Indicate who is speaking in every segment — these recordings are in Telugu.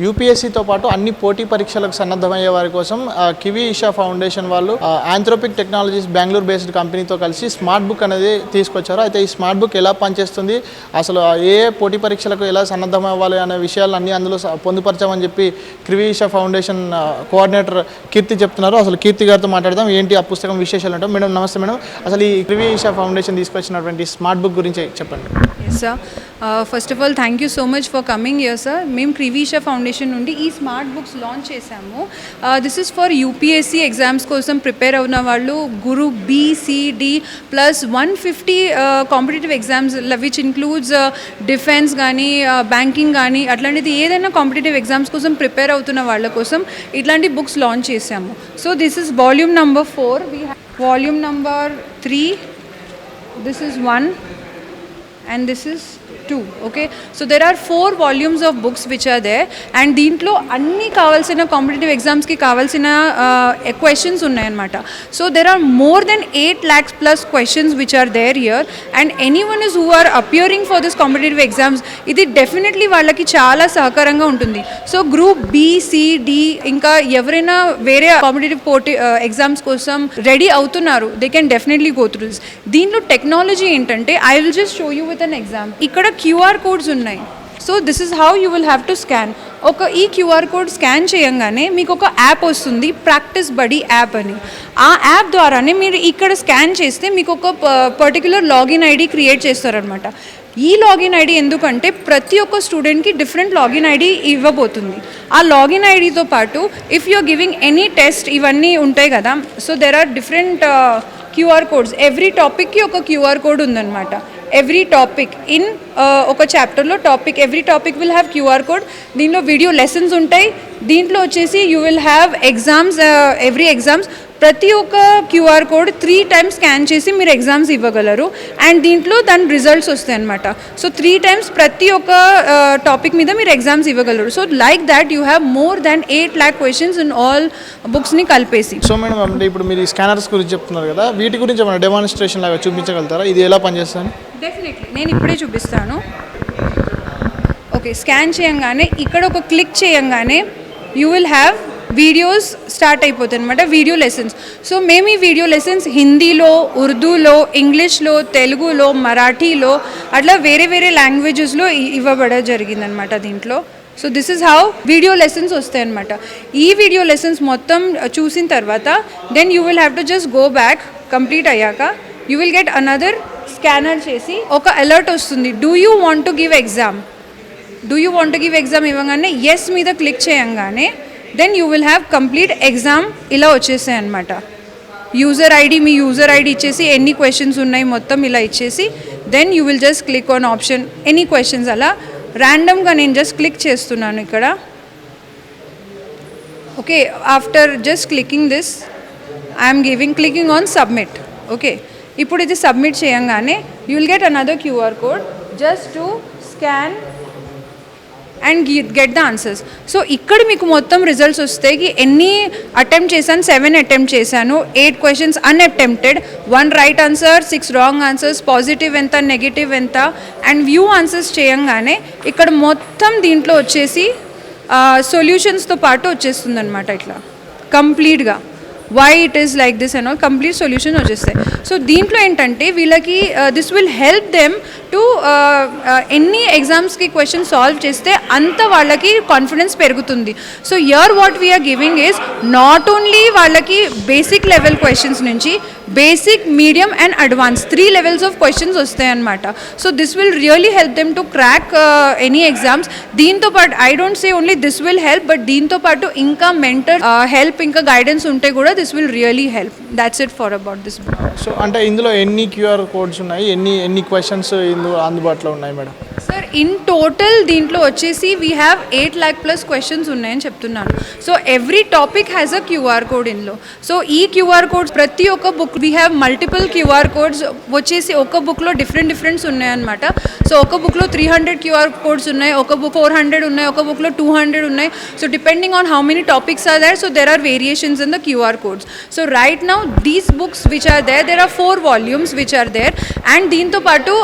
Speaker 1: యూపీఎస్సీతో పాటు అన్ని పోటీ పరీక్షలకు సన్నద్ధమయ్యే వారి కోసం కివి ఇషా ఫౌండేషన్ వాళ్ళు ఆంథ్రోపిక్ టెక్నాలజీస్ బెంగళూరు బేస్డ్ కంపెనీతో కలిసి స్మార్ట్ బుక్ అనేది తీసుకొచ్చారు. అయితే ఈ స్మార్ట్ బుక్ ఎలా పనిచేస్తుంది అసలు ఏ పోటీ పరీక్షలకు ఎలా సన్నద్ధం అవ్వాలి అనే విషయాలు అన్ని అందులో స- పొందుపరచామని చెప్పి క్రివి ఇషా ఫౌండేషన్ కోఆర్డినేటర్ కీర్తి చెప్తున్నారు. అసలు కీర్తి గారితో మాట్లాడదాం ఏంటి ఆ పుస్తకం విశేషాలు అంటే మేడం నమస్తే మేడం. అసలు ఈ క్రివి ఇషా ఫౌండేషన్ తీసుకొచ్చినటువంటి స్మార్ట్ బుక్ గురించి చెప్పండి.
Speaker 2: Sir first of all thank you so much for coming here sir మేము క్రివీషా ఫౌండేషన్ నుండి ఈ స్మార్ట్ బుక్స్ లాంచ్ చేశాము. This is for UPSC exams కోసం ప్రిపేర్ అవున వాళ్ళు గురు BCD plus one fifty competitive exams which includes defence కానీ బ్యాంకింగ్ కానీ అట్లాంటిది ఏదైనా కాంపిటేటివ్ ఎగ్జామ్స్ కోసం ప్రిపేర్ అవుతున్న వాళ్ళ కోసం ఇట్లాంటి బుక్స్ లాంచ్ చేశాము. So this is volume number four we volume number three this is one and this is two okay so there are four volumes of books which are they and దీంట్లో అన్ని కావాల్సిన కాంపిటేటివ్ ఎగ్జామ్స్కి కావాల్సిన క్వశ్చన్స్ ఉన్నాయన్నమాట so there are more than eight lakhs plus questions which are there here and any one is who are appearing for this competitive exams ఇది డెఫినెట్లీ వాళ్ళకి చాలా సహకారంగా ఉంటుంది. సో గ్రూప్ బీసీడి ఇంకా ఎవరైనా వేరే కాంపిటేటివ్ పోటీ ఎగ్జామ్స్ కోసం రెడీ అవుతున్నారు they can definitely go through this దీంట్లో టెక్నాలజీ ఏంటంటే I will just show you with an exam ఇక్కడ క్యూఆర్ కోడ్స్ ఉన్నాయి. So this is how you will have to scan ఒక ఈ క్యూఆర్ కోడ్ స్కాన్ చేయంగానే మీకు ఒక యాప్ వస్తుంది ప్రాక్టీస్ బడీ యాప్ అని. ఆ యాప్ ద్వారానే మీరు ఇక్కడ స్కాన్ చేస్తే మీకు ఒక పర్టికులర్ లాగిన్ ఐడి క్రియేట్ చేస్తారనమాట ఈ లాగిన్ ఐడి ఎందుకంటే ప్రతి ఒక్క స్టూడెంట్కి డిఫరెంట్ లాగిన్ ఐడి ఇవ్వబోతుంది. ఆ లాగిన్ ఐడితో పాటు if you're giving any test ఇవన్నీ ఉంటాయి కదా so there are different QR codes. Every టాపిక్కి ఒక క్యూఆర్ కోడ్ ఉందన్నమాట. ఎవ్రీ టాపిక్ ఇన్ ఒక చాప్టర్లో topic every topic will have QR code దీనిలో వీడియో లెసన్స్ ఉంటాయి. దీంట్లో వచ్చేసి you will have exams every exams ప్రతి ఒక్క QR code three times scan చేసి మీరు ఎగ్జామ్స్ ఇవ్వగలరు. అండ్ దీంట్లో దాని రిజల్ట్స్ వస్తాయి అనమాట సో త్రీ టైమ్స్ ప్రతి ఒక్క uh, టాపిక్ మీద మీరు ఎగ్జామ్స్ ఇవ్వగలరు. So like that you have more than eight lakh questions in all బుక్స్ని కలిపేసి.
Speaker 1: సో మేడం అంటే ఇప్పుడు మీరు స్కానర్స్ గురించి చెప్తున్నారు కదా వీటి గురించి ఏమైనా డెమాన్స్ట్రేషన్ లాగా చూపించగలుగుతారా? ఇది ఎలా పనిచేస్తుంది?
Speaker 2: డెఫినెట్లీ నేను ఇప్పుడే చూపిస్తాను. ఓకే స్కాన్ చేయంగానే ఇక్కడ ఒక క్లిక్ చేయంగానే you will have videos start అయిపోతాయి అనమాట వీడియో లెసన్స్ సో మేము ఈ వీడియో లెసన్స్ హిందీలో ఉర్దూలో ఇంగ్లీష్లో తెలుగులో మరాఠీలో అట్లా వేరే వేరే లాంగ్వేజెస్లో ఇవ్వబడ జరిగిందనమాట దీంట్లో. So this is how video lessons వస్తాయన్నమాట ఈ వీడియో లెసన్స్ మొత్తం uh, చూసిన తర్వాత then you will have to just go back complete అయ్యాక you will get another scanner చేసి ఒక అలర్ట్ వస్తుంది. Do you want to give exam do you want give exam ఇవ్వగానే ఎస్ మీద క్లిక్ చేయంగానే then you will have complete exam ఇలా వచ్చేసాయి అనమాట యూజర్ ఐడి మీ యూజర్ ఐడి ఇచ్చేసి ఎన్ని క్వశ్చన్స్ ఉన్నాయి మొత్తం ఇలా ఇచ్చేసి then you will just click on option any questions అలా ర్యాండమ్గా నేను జస్ట్ క్లిక్ చేస్తున్నాను ఇక్కడ. Okay after just clicking this I'm giving clicking on submit okay ఇప్పుడు ఇది సబ్మిట్ చేయంగానే you'll get another QR code just to scan and get the answers so ఇక్కడ మీకు మొత్తం రిజల్ట్స్ వస్తాయి ఎన్ని అటెంప్ట్ చేశాను సెవెన్ అటెంప్ట్ చేశాను eight questions unattempted one right answer six wrong answers positive ఎంత నెగిటివ్ ఎంత అండ్ వ్యూ ఆన్సర్స్ చేయంగానే ఇక్కడ మొత్తం దీంట్లో వచ్చేసి సొల్యూషన్స్తో పాటు వచ్చేస్తుంది అనమాట ఇట్లా కంప్లీట్గా why it is like this and all complete solution వచ్చేస్తాయి. సో దీంట్లో ఏంటంటే వీళ్ళకి this will help them to ఎన్ని ఎగ్జామ్స్కి క్వశ్చన్ సాల్వ్ చేస్తే అంత వాళ్ళకి కాన్ఫిడెన్స్ పెరుగుతుంది. So here what we're giving is not only వాళ్ళకి బేసిక్ లెవెల్ క్వశ్చన్స్ నుంచి basic medium and advance. Three levels of questions వస్తాయి అనమాట so this will really help them to crack any exams దీంతో పాటు I don't say only this will help but దీంతో పాటు ఇంకా మెంటర్ హెల్ప్ ఇంకా గైడెన్స్ ఉంటే కూడా this will really help that's it for about this
Speaker 1: so అంటే ఇందులో ఎన్ని క్యూఆర్ కోడ్స్ ఉన్నాయి? ఎన్ని ఎన్ని క్వశ్చన్స్ ఇందులో అందుబాటులో ఉన్నాయి మేడం?
Speaker 2: సార్ ఇన్ టోటల్ దీంట్లో వచ్చేసి we have eight lakh plus questions ఉన్నాయని చెప్తున్నాను. So every topic has a QR code ఇన్లో so ఈ క్యూఆర్ కోడ్స్ ప్రతి ఒక్క book we have multiple QR codes వచ్చేసి ఒక బుక్లో డిఫరెంట్ డిఫరెంట్స్ ఉన్నాయన్నమాట. సో ఒక బుక్లో త్రీ హండ్రెడ్ క్యూఆర్ కోడ్స్ ఉన్నాయి ఒక బుక్ ఫోర్ హండ్రెడ్ ఉన్నాయి ఒక బుక్లో టూ హండ్రెడ్ ఉన్నాయి. So depending on how many topics are there so there are variations in the QR codes so right now these books which are there there are four volumes which are there and దీంతో పాటు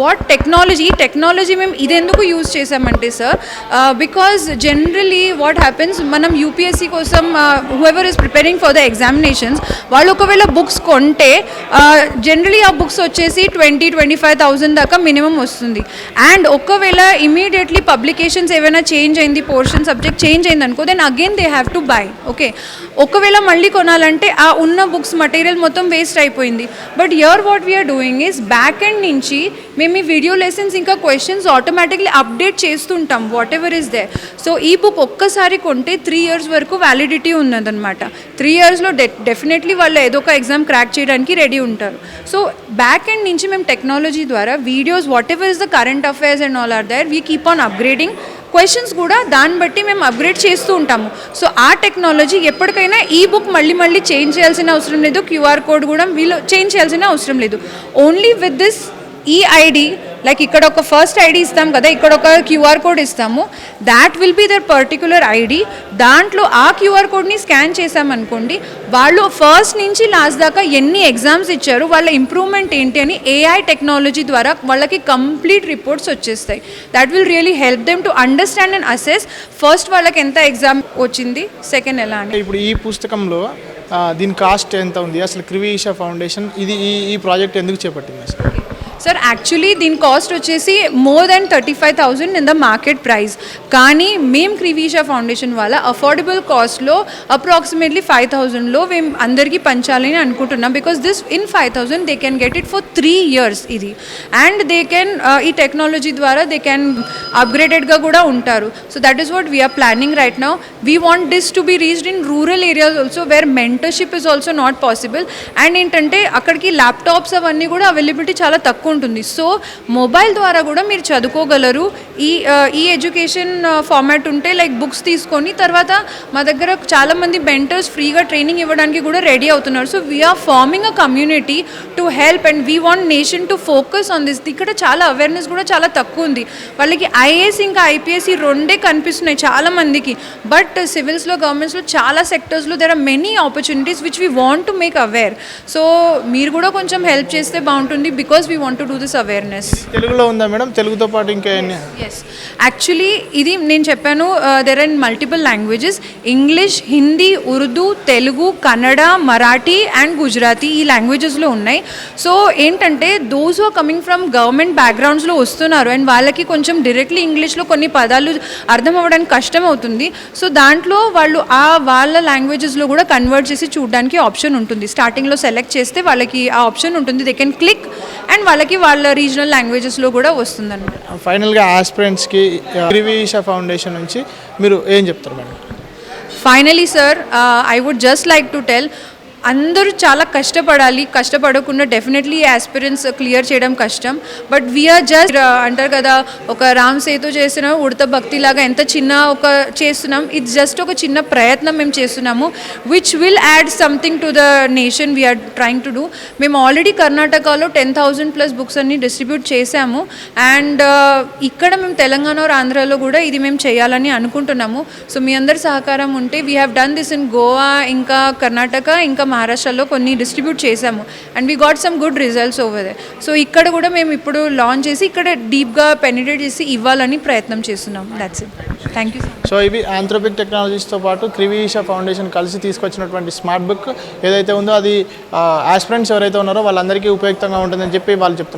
Speaker 2: వాట్ టెక్నాలజీ టెక్నాలజీ మేము ఇది ఎందుకు యూజ్ చేసామంటే sir because generally what happens మనం యూపీఎస్సీ కోసం whoever is preparing for the examinations వాళ్ళు ఒకవేళ బుక్స్ కొంటే uh, జనరలీ ఆ బుక్స్ వచ్చేసి ట్వంటీ ట్వంటీ ఫైవ్ థౌసండ్ దాకా మినిమం వస్తుంది. అండ్ ఒకవేళ ఇమీడియట్లీ పబ్లికేషన్స్ ఏమైనా చేంజ్ అయింది పోర్షన్ సబ్జెక్ట్ చేంజ్ అయింది అనుకో then again they have to buy okay ఒకవేళ మళ్ళీ కొనాలంటే ఆ ఉన్న బుక్స్ మటీరియల్ మొత్తం వేస్ట్ అయిపోయింది. But here what we're doing is back end నుంచి మేము ఈ వీడియో లెసన్స్ ఇంకా క్వశ్చన్స్ ఆటోమేటిక్లీ అప్డేట్ చేస్తుంటాం whatever is they so ఈ బుక్ ఒక్కసారి కొంటే త్రీ ఇయర్స్ వరకు వ్యాలిడిటీ ఉన్నదన్నమాట. త్రీ ఇయర్స్లో డె డెఫినెట్లీ వాళ్ళు ఏదో ఒక ఎగ్జామ్ క్రాక్ చేయడానికి రెడీ ఉంటారు. సో బ్యాక్ ఎండ్ నుంచి మేము టెక్నాలజీ ద్వారా videos whatever is the current affairs and all are there we keep on upgrading questions కూడా దాన్ని బట్టి మేము అప్గ్రేడ్ చేస్తూ ఉంటాము. సో ఆ టెక్నాలజీ ఎప్పటికైనా ఈ బుక్ మళ్ళీ మళ్ళీ చేంజ్ చేయాల్సిన అవసరం లేదు. క్యూఆర్ కోడ్ కూడా వీళ్ళు చేంజ్ చేయాల్సిన అవసరం లేదు. ఓన్లీ విత్ దిస్ ఈ ఐడి లైక్ ఇక్కడ ఒక ఫస్ట్ ఐడి ఇస్తాం కదా ఇక్కడ ఒక క్యూఆర్ కోడ్ ఇస్తాము. That will be their particular ID. దాంట్లో ఆ క్యూఆర్ కోడ్ని స్కాన్ చేసామనుకోండి వాళ్ళు ఫస్ట్ నుంచి లాస్ట్ దాకా ఎన్ని ఎగ్జామ్స్ ఇచ్చారు వాళ్ళ ఇంప్రూవ్మెంట్ ఏంటి అని ఏఐ టెక్నాలజీ ద్వారా వాళ్ళకి కంప్లీట్ రిపోర్ట్స్ వచ్చేస్తాయి. That will really help them to understand and assess first వాళ్ళకి ఎంత ఎగ్జామ్ వచ్చింది సెకండ్ ఎలా అని.
Speaker 1: అంటే ఇప్పుడు ఈ పుస్తకంలో దీని కాస్ట్ ఎంత ఉంది? అసలు క్రివి ఫౌండేషన్ ఇది ఈ ఈ ప్రాజెక్ట్ ఎందుకు చేపట్టింది? అసలు
Speaker 2: సార్ యాక్చువల్లీ దీని కాస్ట్ వచ్చేసి more than thirty five thousand in the market price కానీ మేము క్రివీషా ఫౌండేషన్ వల్ల అఫోర్డబుల్ కాస్ట్లో అప్రాక్సిమేట్లీ ఫైవ్ థౌజండ్లో మేము అందరికీ పంచాలని అనుకుంటున్నాం. Because this in five thousand they can get it for three years ఇది. అండ్ దే కెన్ ఈ టెక్నాలజీ ద్వారా దే కెన్ అప్గ్రేడెడ్గా కూడా ఉంటారు. So that is what we're planning right now we want this to be reached in rural areas also where mentorship is also not possible and ఏంటంటే అక్కడికి ల్యాప్టాప్స్ అవన్నీ కూడా అవైలబిలిటీ చాలా తక్కువ ఉంటుంది. సో మొబైల్ ద్వారా కూడా మీరు చదువుకోగలరు. ఈ ఈ ఎడ్యుకేషన్ ఫార్మాట్ ఉంటే లైక్ బుక్స్ తీసుకొని తర్వాత మా దగ్గర చాలామంది మెంటర్స్ ఫ్రీగా ట్రైనింగ్ ఇవ్వడానికి కూడా రెడీ అవుతున్నారు. So we're forming a community to help and we want nation to focus on this ఇక్కడ చాలా అవేర్నెస్ కూడా చాలా తక్కువ ఉంది. వాళ్ళకి ఐఏఎస్ ఇంకా ఐపీఎస్ ఈ రెండే కనిపిస్తున్నాయి చాలా మందికి బట్ సివిల్స్లో గవర్నమెంట్స్లో చాలా సెక్టర్స్లో there are many opportunities which we want to make aware so మీరు కూడా కొంచెం హెల్ప్ చేస్తే బాగుంటుంది. Because we want to do this awareness
Speaker 1: తెలుగులో ఉందా మేడం? తెలుగుతో పాటు ఇంకా
Speaker 2: ఎస్ యాక్చువల్లీ ఇది నేను చెప్పాను there are multiple languages English Hindi Urdu Telugu Kannada Marathi and Gujarati ఈ లాంగ్వేజెస్లో ఉన్నాయి. సో ఏంటంటే those are coming from government బ్యాక్గ్రౌండ్స్లో వస్తున్నారు అండ్ వాళ్ళకి కొంచెం డైరెక్ట్లీ ఇంగ్లీష్లో కొన్ని పదాలు అర్థం అవ్వడానికి కష్టం అవుతుంది. సో దాంట్లో వాళ్ళు ఆ వాళ్ళ లాంగ్వేజెస్లో కూడా కన్వర్ట్ చేసి చూడడానికి ఆప్షన్ ఉంటుంది. స్టార్టింగ్లో సెలెక్ట్ చేస్తే వాళ్ళకి ఆ ఆప్షన్ ఉంటుంది. దే కెన్ క్లిక్ అండ్ వాళ్ళకి వాళ్ళ రీజనల్ లాంగ్వేజెస్లో కూడా వస్తుందన్నమాట.
Speaker 1: ఫైనల్గా ఆస్పిరెంట్స్కి క్రివి ఈషా ఫౌండేషన్ నుంచి మీరు ఏం చెప్తారు madam?
Speaker 2: Finally sir I would just like to tell అందరూ చాలా కష్టపడాలి. కష్టపడకుండా డెఫినెట్లీ ఆస్పిరెన్స్ క్లియర్ చేయడం కష్టం. బట్ వీఆర్ జస్ట్ అంటారు కదా ఒక రామ్ సేతు చేసిన ఉడత భక్తి లాగా ఎంత చిన్న ఒక చేస్తున్నాం. ఇట్స్ జస్ట్ ఒక చిన్న ప్రయత్నం మేము చేస్తున్నాము which will add something to the nation we're trying to do మేము ఆల్రెడీ కర్ణాటకలో టెన్ థౌజండ్ ప్లస్ బుక్స్ అన్ని డిస్ట్రిబ్యూట్ చేశాము. అండ్ uh, ఇక్కడ మేము తెలంగాణ ఆంధ్రాలో కూడా ఇది మేము చేయాలని అనుకుంటున్నాము. సో మీ అందరి సహకారం ఉంటే we have done this in Goa ఇంకా కర్ణాటక ఇంకా మహారాష్ట్రలో కొన్ని డిస్ట్రిబ్యూట్ చేసాము and we got some good results over there so ఇక్కడ కూడా మేము ఇప్పుడు లాంచ్ చేసి ఇక్కడ డీప్గా పెనిటేట్ చేసి ఇవ్వాలని ప్రయత్నం చేస్తున్నాం. That's it thank you
Speaker 1: so ఇవి ఆంథ్రోపిక్ టెక్నాలజీస్తో పాటు క్రివిష ఫౌండేషన్ కలిసి తీసుకొచ్చినటువంటి స్మార్ట్ బుక్ ఏదైతే ఉందో అది ఆస్పిరెంట్స్ ఎవరైతే ఉన్నారో వాళ్ళందరికీ ఉపయుక్తంగా ఉంటుందని చెప్పి వాళ్ళు చెప్తున్నారు.